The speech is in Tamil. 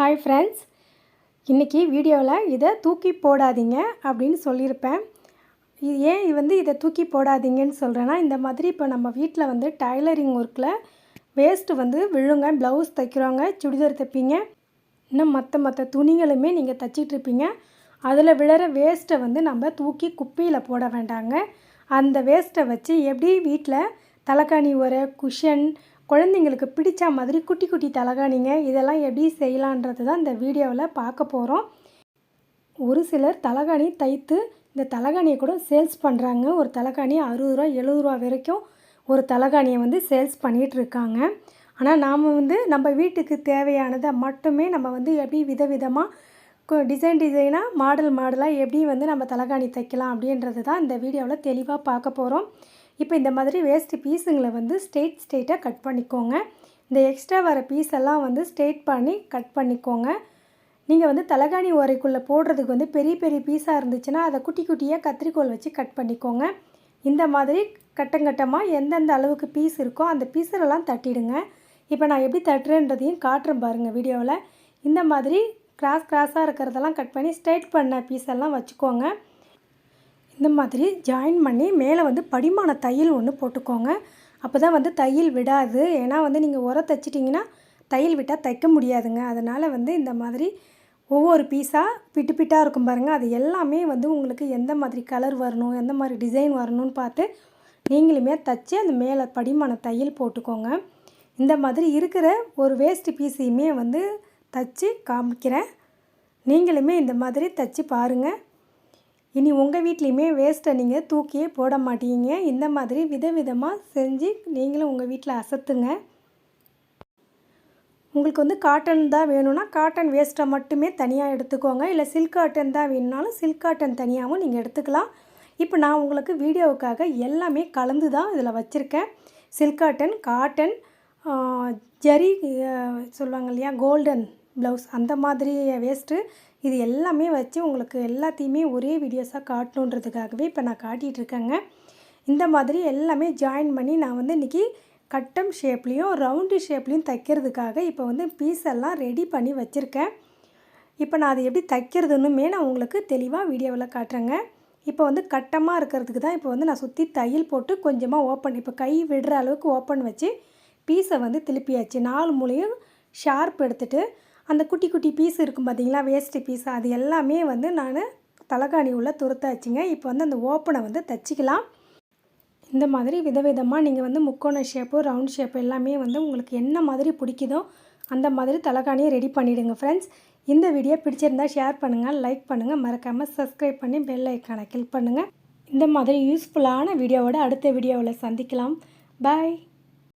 ஹாய் ஃப்ரெண்ட்ஸ் இன்றைக்கி வீடியோவில் இதை தூக்கி போடாதீங்க அப்படின்னு சொல்லியிருப்பேன். இது ஏன் வந்து இதை தூக்கி போடாதீங்கன்னு சொல்கிறேன்னா இந்த மாதிரி இப்போ நம்ம வீட்டில் வந்து டைலரிங் ஒர்க்கில் வேஸ்ட்டு வந்து விழுங்க ப்ளவுஸ் தைக்கிறவங்க சுடிதார் தைப்பீங்க. இன்னும் மற்ற மற்ற துணிகளுமே நீங்கள் தைச்சிட்ருப்பீங்க அதில் விழுற வேஸ்ட்டை வந்து நம்ம தூக்கி குப்பையில் போட வேண்டாங்க. அந்த வேஸ்ட்டை வச்சு எப்படி வீட்டில் தலைக்காணி உரை குஷன் குழந்தைங்களுக்கு பிடிச்ச மாதிரி குட்டி குட்டி தலகாணிங்க இதெல்லாம் எப்படி செய்யலான்றது தான் இந்த வீடியோவில் பார்க்க போகிறோம் ஒரு சிலர் தலகாணி தைத்து இந்த தலகாணியை கூட சேல்ஸ் பண்ணுறாங்க ஒரு தலகாணி அறுபது ரூபா எழுபது ரூபா வரைக்கும் ஒரு தலகாணியை வந்து சேல்ஸ் பண்ணிகிட்ருக்காங்க ஆனால் நாம் வந்து நம்ம வீட்டுக்கு தேவையானதை மட்டுமே நம்ம வந்து எப்படி விதவிதமாக டிசைன் டிசைனாக மாடல் மாடலாக எப்படி வந்து நம்ம தலகாணி தைக்கலாம் அப்படின்றது தான் இந்த வீடியோவில் தெளிவாக பார்க்க போகிறோம் இப்போ இந்த மாதிரி வேஸ்ட்டு பீஸுங்களை வந்து ஸ்ட்ரெயிட் ஸ்ட்ரெயிட்டாக கட் பண்ணிக்கோங்க. இந்த எக்ஸ்ட்ரா வர பீஸ் எல்லாம் வந்து ஸ்ட்ரெயிட் பண்ணி கட் பண்ணிக்கோங்க. நீங்கள் வந்து தலகாணி உரைக்குள்ளே போடுறதுக்கு வந்து பெரிய பெரிய பீஸாக இருந்துச்சுன்னா அதை குட்டி குட்டியாக கத்திரிக்கோல் வச்சு கட் பண்ணிக்கோங்க. இந்த மாதிரி கட்டங்கட்டமாக எந்தெந்த அளவுக்கு பீஸ் இருக்கோ அந்த பீஸரெல்லாம் தட்டிடுங்க. இப்போ நான் எப்படி தட்டுறேன்றதையும் காட்டுறேன் பாருங்கள் வீடியோவில். இந்த மாதிரி கிராஸ் கிராஸாக இருக்கிறதெல்லாம் கட் பண்ணி ஸ்ட்ரைட் பண்ண பீஸெல்லாம் வச்சுக்கோங்க. இந்த மாதிரி ஜாயின் பண்ணி மேலே வந்து படிமான தையல் ஒன்று போட்டுக்கோங்க. அப்போ தான் வந்து தையல் விடாது. ஏன்னா வந்து நீங்கள் உர தைச்சிட்டிங்கன்னா தையல் விட்டால் தைக்க முடியாதுங்க. அதனால் வந்து இந்த மாதிரி ஒவ்வொரு பீஸாக பிட்டு பிட்டாக இருக்கும் பாருங்கள் அது எல்லாமே வந்து உங்களுக்கு எந்த மாதிரி கலர் வரணும் எந்த மாதிரி டிசைன் வரணும்னு பார்த்து நீங்களுமே தைச்சி அந்த மேலே படிமான தையல் போட்டுக்கோங்க. இந்த மாதிரி இருக்கிற ஒரு வேஸ்ட்டு பீஸையுமே வந்து தைச்சி காமிக்கிறேன். நீங்களுமே இந்த மாதிரி தைச்சி பாருங்கள் இனி உங்கள் வீட்லேயுமே வேஸ்ட்டை நீங்கள் தூக்கியே போட மாட்டீங்க. இந்த மாதிரி விதவிதமாக செஞ்சு நீங்களும் உங்கள் வீட்டில் அசத்துங்க. உங்களுக்கு வந்து காட்டன் தான் வேணும்னா காட்டன் வேஸ்ட்டை மட்டுமே தனியாக எடுத்துக்கோங்க. இல்லை சில்க் காட்டன் தான் வேணுனாலும் சில்க் காட்டன் தனியாகவும் நீங்கள் எடுத்துக்கலாம். இப்போ நான் உங்களுக்கு வீடியோவுக்காக எல்லாமே கலந்து தான் இதில் வச்சுருக்கேன். சில்க் காட்டன் காட்டன் ஜரி சொல்லுவாங்க இல்லையா கோல்டன் ப்ளவுஸ் அந்த மாதிரி வேஸ்ட்டு. இது எல்லாமே வச்சு உங்களுக்கு எல்லாத்தையுமே ஒரே வீடியோஸாக காட்டணுன்றதுக்காகவே இப்போ நான் காட்டிகிட்ருக்கேங்க. இந்த மாதிரி எல்லாமே ஜாயின் பண்ணி நான் வந்து இன்றைக்கி கட்டம் ஷேப்லேயும் ரவுண்டு ஷேப்லேயும் தைக்கிறதுக்காக இப்போ வந்து பீஸ் எல்லாம் ரெடி பண்ணி வச்சுருக்கேன். இப்போ நான் அதை எப்படி தைக்கிறதுன்னுமே நான் உங்களுக்கு தெளிவாக வீடியோவில் காட்டுறேங்க. இப்போ வந்து கட்டமாக இருக்கிறதுக்கு தான் இப்போ வந்து நான் சுற்றி தையல் போட்டு கொஞ்சமாக ஓப்பன் இப்போ கை விடுற அளவுக்கு ஓப்பன் வச்சு பீஸை வந்து திருப்பியாச்சு. நாலு மூலையும் ஷார்ப் எடுத்துகிட்டு அந்த குட்டி குட்டி பீஸ் இருக்கும் பார்த்தீங்களா வேஸ்ட்டு பீஸ் அது எல்லாமே வந்து நான் தலைகாணி உள்ள துரத்தாச்சுங்க. இப்போ வந்து அந்த ஓப்பனை வந்து தச்சிக்கலாம். இந்த மாதிரி விதவிதமாக நீங்கள் வந்து முக்கோண ஷேப்பு ரவுண்ட் ஷேப்பு எல்லாமே வந்து உங்களுக்கு என்ன மாதிரி பிடிக்குதோ அந்த மாதிரி தலைகாணியை ரெடி பண்ணிவிடுங்க ஃப்ரெண்ட்ஸ் இந்த வீடியோ பிடிச்சிருந்தால் ஷேர் பண்ணுங்கள் லைக் பண்ணுங்கள் மறக்காமல் சப்ஸ்கிரைப் பண்ணி பெல் ஐக்கானை கிளிக் பண்ணுங்கள் இந்த மாதிரி யூஸ்ஃபுல்லான வீடியோவோட அடுத்த வீடியோவில் சந்திக்கலாம். பாய்